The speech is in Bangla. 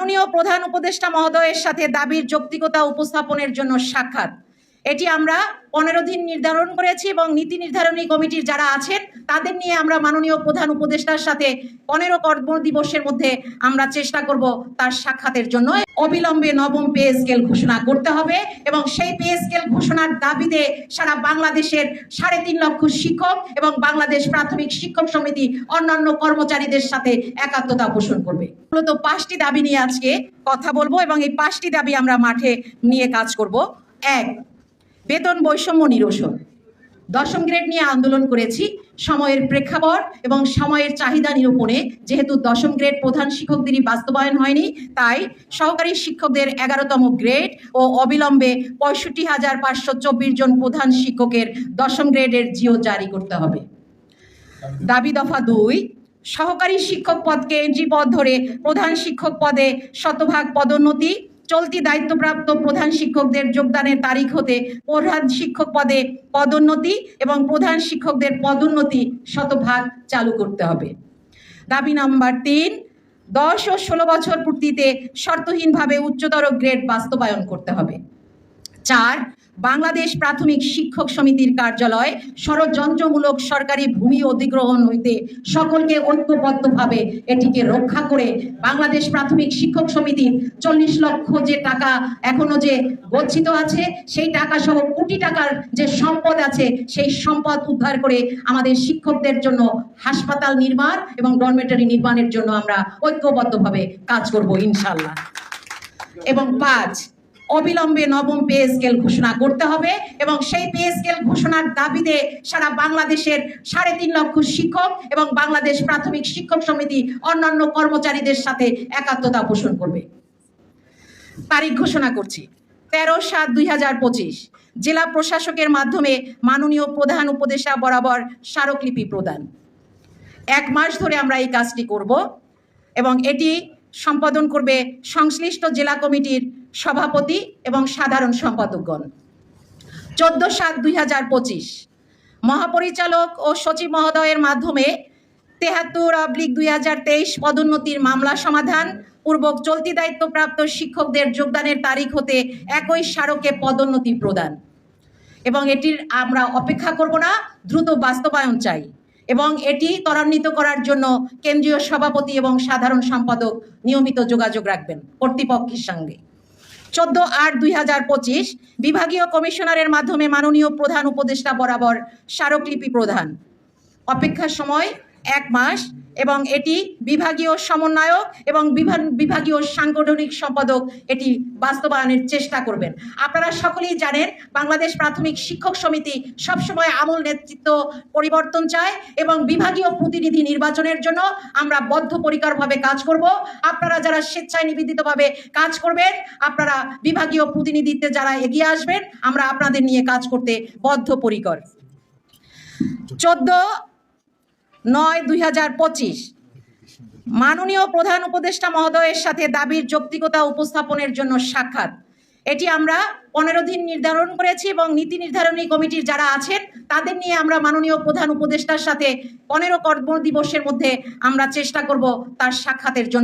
মাননীয় প্রধান উপদেষ্টা মহোদয়ের সাথে দাবির যৌক্তিকতা উপস্থাপনের জন্য সাক্ষাৎ। এটি আমরা পনেরো দিন নির্ধারণ করেছি এবং নীতি নির্ধারণী কমিটির যারা আছেন, তাদের নিয়ে আমরা মাননীয় প্রধান উপদেষ্টার সাথে পনেরো কর্ম দিবসের মধ্যে আমরা চেষ্টা করব তার সাক্ষাতের জন্য। অবিলম্বে নবম পে স্কেল ঘোষণা করতে হবে এবং সেই পে স্কেল ঘোষণার দাবিতে সারা বাংলাদেশের সাড়ে তিন লক্ষ শিক্ষক এবং বাংলাদেশ প্রাথমিক শিক্ষক সমিতি অন্যান্য কর্মচারীদের সাথে একাত্মতা পোষণ করবে। মূলত পাঁচটি দাবি নিয়ে আজকে কথা বলব এবং এই পাঁচটি দাবি আমরা মাঠে নিয়ে কাজ করব। এক বেতন বৈষম্য নিরসন। দশম গ্রেড নিয়ে আন্দোলন করেছি। সময়ের প্রেক্ষাপট এবং সময়ের চাহিদা নিরূপণে। যেহেতু দশম গ্রেড প্রধান শিক্ষকদেরই বাস্তবায়ন হয়নি, তাই সহকারী শিক্ষকদের এগারোতম গ্রেড ও অবিলম্বে পঁয়ষট্টি হাজার পাঁচশো চব্বিশ জন প্রধান শিক্ষকের দশম গ্রেডের জিও জারি করতে হবে। দাবি দফা দুই, সহকারী শিক্ষক পদকে এন্ট্রি পদ ধরে প্রধান শিক্ষক পদে শতভাগ পদোন্নতি চলতি দায়িত্বপ্রাপ্ত প্রধান শিক্ষকদের যোগদানের তারিখ হতে প্রধান শিক্ষক পদে পদোন্নতি এবং প্রধান শিক্ষকদের পদোন্নতি শতভাগ চালু করতে হবে। দাবি নাম্বার তিন, দশ ও ষোলো বছর পূর্তিতে শর্তহীনভাবে উচ্চতর গ্রেড বাস্তবায়ন করতে হবে। চার বাংলাদেশ প্রাথমিক শিক্ষক সমিতির কার্যালয় ষড়যন্ত্রমূলক সরকারি ভূমি অধিগ্রহণ হইতে সকলকে ঐক্যবদ্ধভাবে এটিকে রক্ষা করে বাংলাদেশ প্রাথমিক শিক্ষক সমিতির চল্লিশ লক্ষ যে টাকা এখনও যে গচ্ছিত আছে, সেই টাকা সহ কোটি টাকার যে সম্পদ আছে, সেই সম্পদ উদ্ধার করে আমাদের শিক্ষকদের জন্য হাসপাতাল নির্মাণ এবং ডরমেটারি নির্মাণের জন্য আমরা ঐক্যবদ্ধভাবে কাজ করব ইনশাল্লাহ এবং পাঁচ অবিলম্বে নবম পে স্কেল ঘোষণা করতে হবে এবং সেই পে স্কেল ঘোষণার দাবিতে সারা বাংলাদেশের সাড়ে তিন লক্ষ শিক্ষক এবং বাংলাদেশ প্রাথমিক শিক্ষক সমিতি অন্যান্য কর্মচারীদের সাথে একাত্মতা পোষণ করবে। তারিখ ঘোষণা করছি, তেরো সাত দুই হাজার পঁচিশ। জেলা প্রশাসকের মাধ্যমে মাননীয় প্রধান উপদেষ্টা বরাবর স্মারকলিপি প্রদান। এক মাস ধরে আমরা এই কাজটি করব এবং এটি সম্পাদন করবে সংশ্লিষ্ট জেলা কমিটির সভাপতি এবং সাধারণ সম্পাদকগণ। চোদ্দ সাত দুই হাজার পঁচিশ, মহাপরিচালক ও সচিব মহোদয়ের মাধ্যমে তেহাত্তর অব্লিক দুই হাজার তেইশ পদোন্নতির মামলা সমাধান পূর্বক চলতি দায়িত্বপ্রাপ্ত শিক্ষকদের যোগদানের তারিখ হতে একই স্মারকে পদোন্নতি প্রদান। এবং এটির আমরা অপেক্ষা করব না, দ্রুত বাস্তবায়ন চাই। এবং এটি ত্বরান্বিত করার জন্য কেন্দ্রীয় সভাপতি এবং সাধারণ সম্পাদক নিয়মিত যোগাযোগ রাখবেন কর্তৃপক্ষের সঙ্গে। চোদ্দ আট দুই হাজার পঁচিশ বিভাগীয় কমিশনারের মাধ্যমে মাননীয় প্রধান উপদেষ্টা বরাবর স্মারকলিপি প্রদান। অপেক্ষার সময় এক মাস এবং এটি বিভাগীয় সমন্বয়ক এবং বিভা- বিভাগীয় সাংগঠনিক সম্পাদক এটি বাস্তবায়নের চেষ্টা করবেন। আপনারা সকলেই জানেন, বাংলাদেশ প্রাথমিক শিক্ষক সমিতি সবসময় আমূল নেতৃত্ব পরিবর্তন চায় এবং বিভাগীয় প্রতিনিধি নির্বাচনের জন্য আমরা বদ্ধপরিকরভাবে কাজ করব। আপনারা যারা স্বেচ্ছায় নিবেদিতভাবে কাজ করবেন, আপনারা বিভাগীয় প্রতিনিধিত্বে যারা এগিয়ে আসবেন, আমরা আপনাদের নিয়ে কাজ করতে বদ্ধপরিকর। চোদ্দ নয় দুই হাজার পঁচিশ। মাননীয় প্রধান উপদেষ্টা মহোদয়ের সাথে দাবির যৌক্তিকতা উপস্থাপনের জন্য সাক্ষাৎ। এটি আমরা পনেরো দিন নির্ধারণ করেছি এবং নীতি নির্ধারণী কমিটির যারা আছেন, তাদের নিয়ে আমরা মাননীয় প্রধান উপদেষ্টার সাথে পনেরো কর্ম দিবসের মধ্যে আমরা চেষ্টা করব তার সাক্ষাতের জন্য।